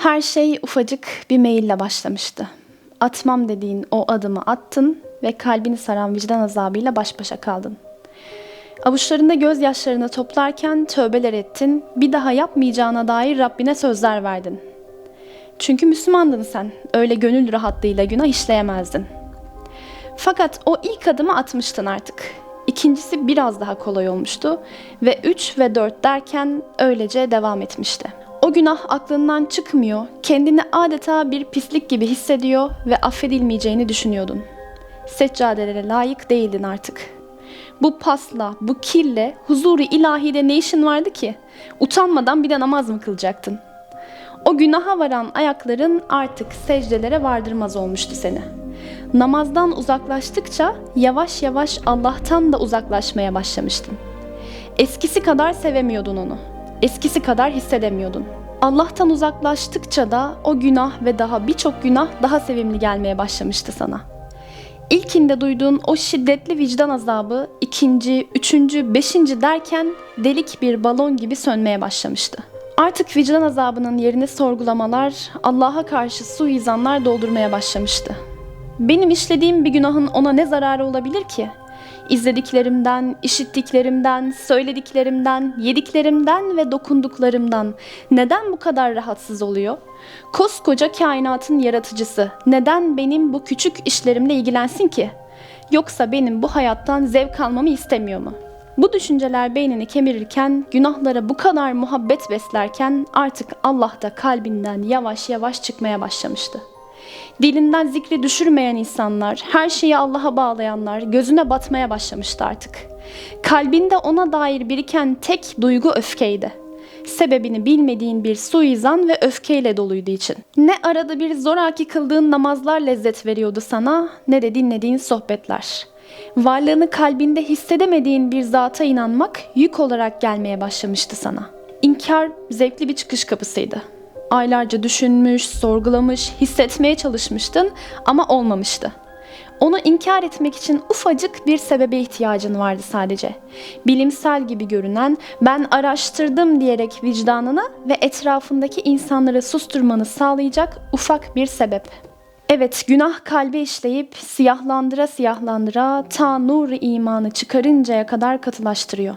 Her şey ufacık bir maille başlamıştı. Atmam dediğin o adımı attın ve kalbini saran vicdan azabıyla baş başa kaldın. Avuçlarında gözyaşlarını toplarken tövbeler ettin, bir daha yapmayacağına dair Rabbine sözler verdin. Çünkü Müslümandın sen, öyle gönül rahatlığıyla günah işleyemezdin. Fakat o ilk adımı atmıştın artık. İkincisi biraz daha kolay olmuştu ve üç ve dört derken öylece devam etmişti. O günah aklından çıkmıyor, kendini adeta bir pislik gibi hissediyor ve affedilmeyeceğini düşünüyordun. Seccadelere layık değildin artık. Bu pasla, bu kirle, huzuru ilahide ne işin vardı ki? Utanmadan bir de namaz mı kılacaktın? O günaha varan ayakların artık secdelere vardırmaz olmuştu seni. Namazdan uzaklaştıkça yavaş yavaş Allah'tan da uzaklaşmaya başlamıştın. Eskisi kadar sevemiyordun onu. Eskisi kadar hissedemiyordun. Allah'tan uzaklaştıkça da o günah ve daha birçok günah daha sevimli gelmeye başlamıştı sana. İlkinde duyduğun o şiddetli vicdan azabı ikinci, üçüncü, beşinci derken delik bir balon gibi sönmeye başlamıştı. Artık vicdan azabının yerini sorgulamalar, Allah'a karşı suizanlar doldurmaya başlamıştı. Benim işlediğim bir günahın ona ne zararı olabilir ki? İzlediklerimden, işittiklerimden, söylediklerimden, yediklerimden ve dokunduklarımdan neden bu kadar rahatsız oluyor? Koskoca kainatın yaratıcısı neden benim bu küçük işlerimle ilgilensin ki? Yoksa benim bu hayattan zevk almamı istemiyor mu? Bu düşünceler beynini kemirirken, günahlara bu kadar muhabbet beslerken artık Allah da kalbinden yavaş yavaş çıkmaya başlamıştı. Dilinden zikri düşürmeyen insanlar, her şeyi Allah'a bağlayanlar gözüne batmaya başlamıştı artık. Kalbinde ona dair biriken tek duygu öfkeydi. Sebebini bilmediğin bir suizan ve öfkeyle doluydu için. Ne arada bir zoraki kıldığın namazlar lezzet veriyordu sana ne de dinlediğin sohbetler. Varlığını kalbinde hissedemediğin bir zata inanmak yük olarak gelmeye başlamıştı sana. İnkar zevkli bir çıkış kapısıydı. Aylarca düşünmüş, sorgulamış, hissetmeye çalışmıştın ama olmamıştı. Onu inkar etmek için ufacık bir sebebe ihtiyacın vardı sadece. Bilimsel gibi görünen, ben araştırdım diyerek vicdanını ve etrafındaki insanları susturmanı sağlayacak ufak bir sebep. Evet, günah kalbe işleyip siyahlandıra siyahlandıra ta nur imanı çıkarıncaya kadar katılaştırıyor.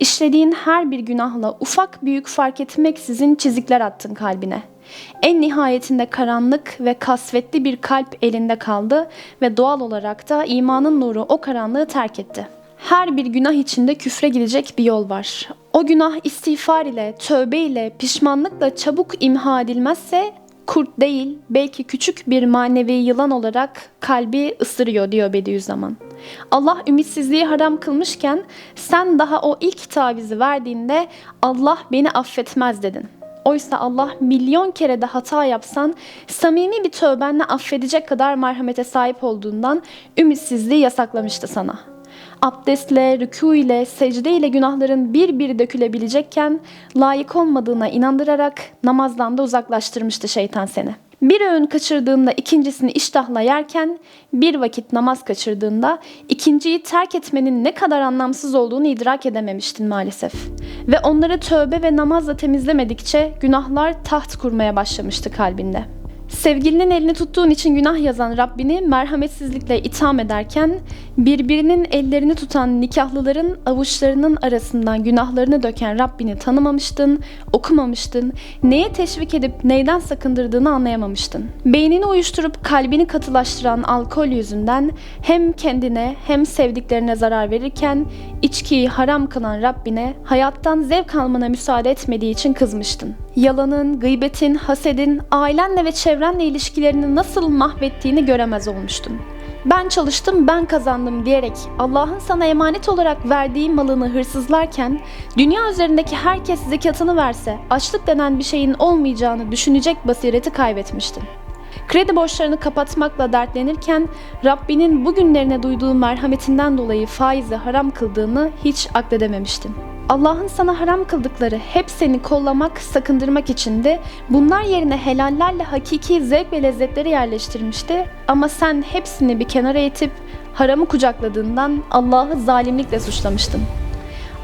İşlediğin her bir günahla ufak büyük fark etmeksizin çizikler attın kalbine. En nihayetinde karanlık ve kasvetli bir kalp elinde kaldı ve doğal olarak da imanın nuru o karanlığı terk etti. Her bir günah içinde küfre gidecek bir yol var. O günah istiğfar ile, tövbe ile, pişmanlıkla çabuk imha edilmezse kurt değil belki küçük bir manevi yılan olarak kalbi ısırıyor diyor Bediüzzaman. Allah ümitsizliği haram kılmışken sen daha o ilk tavizi verdiğinde Allah beni affetmez dedin. Oysa Allah milyon kere de hata yapsan samimi bir tövbenle affedecek kadar merhamete sahip olduğundan ümitsizliği yasaklamıştı sana. Abdestle, rükû ile, secde ile günahların bir bir dökülebilecekken layık olmadığına inandırarak namazdan da uzaklaştırmıştı şeytan seni.'' Bir öğün kaçırdığında ikincisini iştahla yerken bir vakit namaz kaçırdığında ikinciyi terk etmenin ne kadar anlamsız olduğunu idrak edememiştin maalesef. Ve onları tövbe ve namazla temizlemedikçe günahlar taht kurmaya başlamıştı kalbinde. Sevgilinin elini tuttuğun için günah yazan Rabbini merhametsizlikle itham ederken birbirinin ellerini tutan nikahlıların avuçlarının arasından günahlarını döken Rabbini tanımamıştın, okumamıştın, neye teşvik edip neyden sakındırdığını anlayamamıştın. Beynini uyuşturup kalbini katılaştıran alkol yüzünden hem kendine hem sevdiklerine zarar verirken içkiyi haram kılan Rabbine hayattan zevk almana müsaade etmediği için kızmıştın. Yalanın, gıybetin, hasedin, ailenle ve çevrenle ilişkilerini nasıl mahvettiğini göremez olmuştun. Ben çalıştım, ben kazandım diyerek Allah'ın sana emanet olarak verdiği malını hırsızlarken dünya üzerindeki herkes zekatını verse açlık denen bir şeyin olmayacağını düşünecek basireti kaybetmiştin. Kredi borçlarını kapatmakla dertlenirken Rabbinin bugünlerine duyduğu merhametinden dolayı faizi haram kıldığını hiç akledememiştin. Allah'ın sana haram kıldıkları hep seni kollamak, sakındırmak içindi. Bunlar yerine helallerle hakiki zevk ve lezzetleri yerleştirmişti. Ama sen hepsini bir kenara itip haramı kucakladığından Allah'ı zalimlikle suçlamıştın.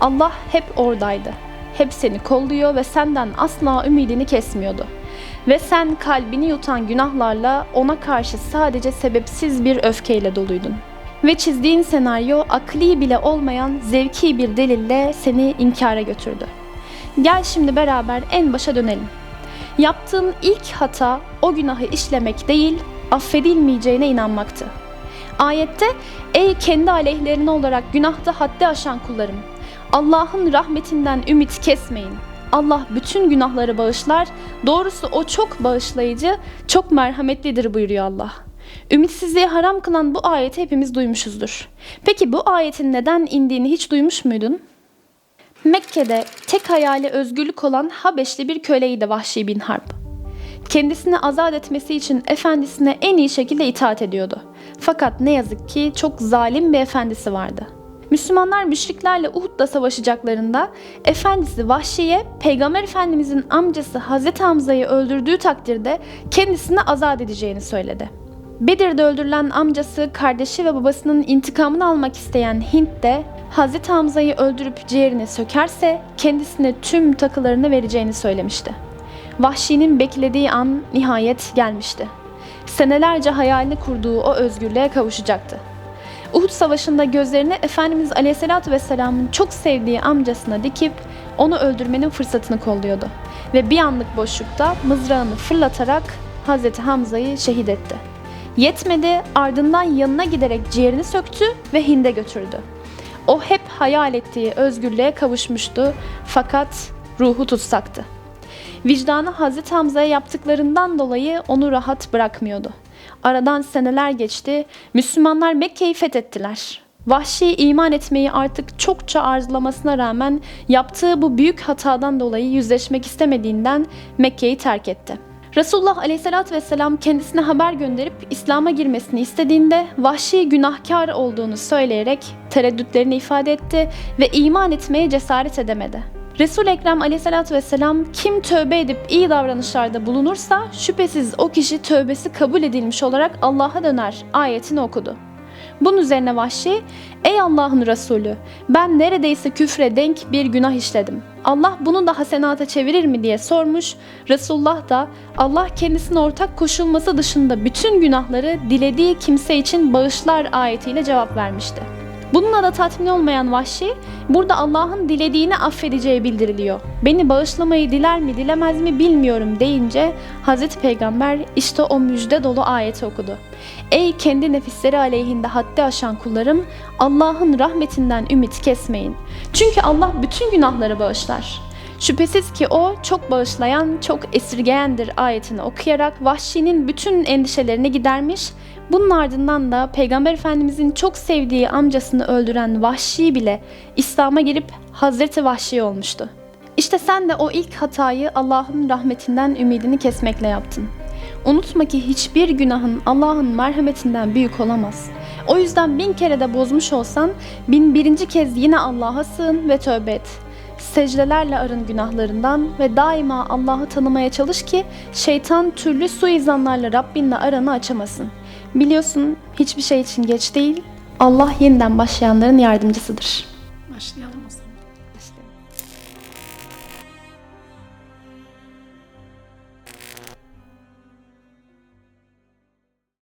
Allah hep oradaydı. Hep seni kolluyor ve senden asla ümidini kesmiyordu. Ve sen kalbini yutan günahlarla ona karşı sadece sebepsiz bir öfkeyle doluydun. Ve çizdiğin senaryo akli bile olmayan zevki bir delille seni inkara götürdü. Gel şimdi beraber en başa dönelim. Yaptığın ilk hata o günahı işlemek değil, affedilmeyeceğine inanmaktı. Ayette ey kendi aleyhlerine olarak günahta haddi aşan kullarım Allah'ın rahmetinden ümit kesmeyin. Allah bütün günahları bağışlar. Doğrusu o çok bağışlayıcı, çok merhametlidir buyuruyor Allah. Ümitsizliği haram kılan bu ayeti hepimiz duymuşuzdur. Peki bu ayetin neden indiğini hiç duymuş muydun? Mekke'de tek hayali özgürlük olan Habeşli bir köleydi Vahşi bin Harp. Kendisini azat etmesi için efendisine en iyi şekilde itaat ediyordu. Fakat ne yazık ki çok zalim bir efendisi vardı. Müslümanlar müşriklerle Uhud'da savaşacaklarında efendisi Vahşi'ye Peygamber Efendimizin amcası Hazreti Hamza'yı öldürdüğü takdirde kendisini azat edeceğini söyledi. Bedir'de öldürülen amcası, kardeşi ve babasının intikamını almak isteyen Hint de Hazreti Hamza'yı öldürüp ciğerini sökerse kendisine tüm takılarını vereceğini söylemişti. Vahşi'nin beklediği an nihayet gelmişti. Senelerce hayalini kurduğu o özgürlüğe kavuşacaktı. Uhud Savaşı'nda gözlerini Efendimiz Aleyhisselatü Vesselam'ın çok sevdiği amcasına dikip onu öldürmenin fırsatını kolluyordu. Ve bir anlık boşlukta mızrağını fırlatarak Hazreti Hamza'yı şehit etti. Yetmedi ardından yanına giderek ciğerini söktü ve Hind'e götürdü. O hep hayal ettiği özgürlüğe kavuşmuştu fakat ruhu tutsaktı. Vicdanı Hazreti Hamza'ya yaptıklarından dolayı onu rahat bırakmıyordu. Aradan seneler geçti, Müslümanlar Mekke'yi fethettiler. Vahşi iman etmeyi artık çokça arzulamasına rağmen yaptığı bu büyük hatadan dolayı yüzleşmek istemediğinden Mekke'yi terk etti. Resulullah Aleyhisselatü Vesselam kendisine haber gönderip İslam'a girmesini istediğinde vahşi günahkar olduğunu söyleyerek tereddütlerini ifade etti ve iman etmeye cesaret edemedi. Resul-i Ekrem aleyhissalatü vesselam kim tövbe edip iyi davranışlarda bulunursa şüphesiz o kişi tövbesi kabul edilmiş olarak Allah'a döner ayetini okudu. Bunun üzerine Vahşi, ey Allah'ın Resulü ben neredeyse küfre denk bir günah işledim. Allah bunu da hasenata çevirir mi diye sormuş. Resulullah da Allah kendisine ortak koşulması dışında bütün günahları dilediği kimse için bağışlar ayetiyle cevap vermişti. Bununla da tatmin olmayan Vahşi, burada Allah'ın dilediğini affedeceği bildiriliyor. Beni bağışlamayı diler mi dilemez mi bilmiyorum deyince Hazreti Peygamber işte o müjde dolu ayeti okudu. Ey kendi nefisleri aleyhinde haddi aşan kullarım, Allah'ın rahmetinden ümit kesmeyin. Çünkü Allah bütün günahları bağışlar. Şüphesiz ki o çok bağışlayan, çok esirgeyendir ayetini okuyarak Vahşi'nin bütün endişelerini gidermiş. Bunun ardından da Peygamber Efendimizin çok sevdiği amcasını öldüren Vahşi bile İslam'a girip Hazreti Vahşi olmuştu. İşte sen de o ilk hatayı Allah'ın rahmetinden ümidini kesmekle yaptın. Unutma ki hiçbir günahın Allah'ın merhametinden büyük olamaz. O yüzden bin kere de bozmuş olsan bin birinci kez yine Allah'a sığın ve tövbe et. Secdelerle arın günahlarından ve daima Allah'ı tanımaya çalış ki şeytan türlü suizanlarla Rabbinle aranı açamasın. Biliyorsun hiçbir şey için geç değil. Allah yeniden başlayanların yardımcısıdır. Başlayalım o zaman.